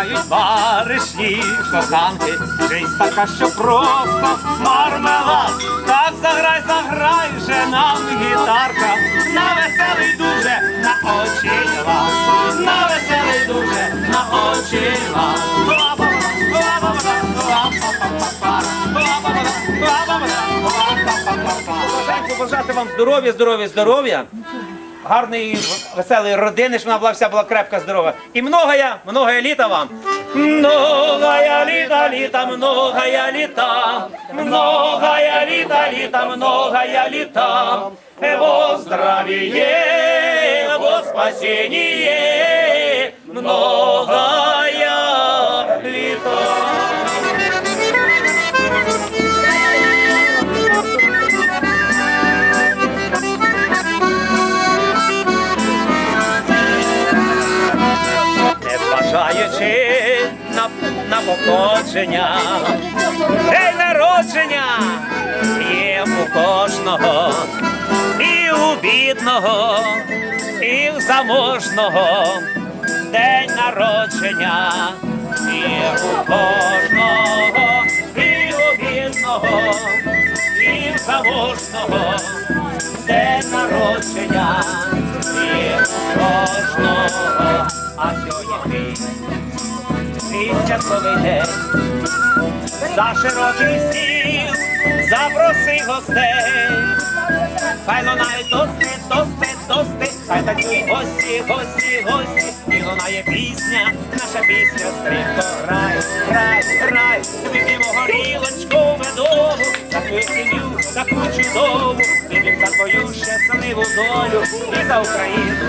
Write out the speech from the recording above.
гуляють баришні, коханки, жизнь така, що просто мармелад. Так заграй, заграй вже нам гітарка, на веселий дуже, на очі вас, на веселий дуже, на очі вас. Побажати вам здоров'я, здоров'я, здоров'я. Гарної, веселої родини, щоб вона була вся була крепка, здорова. І многая, многая літа вам. Многая літа, літа, многая літа, я літа, літа, многая літа. Во здравіє, во спасение, многая походження, день народження є у кожного, і у бідного, і у заможного. День народження є у кожного, і у бідного, і у заможного. Святковий. За широкий стіл запроси гостей. Хай лунає тости, тости, тости, хай танцюють гості, гості, гості. І лунає пісня, наша пісня стрімко грай, грай, грай. Вип'ємо горілочку медову, за твою сім'ю, таку чудову. Вип'ємо за твою щасливу долю і за Україну.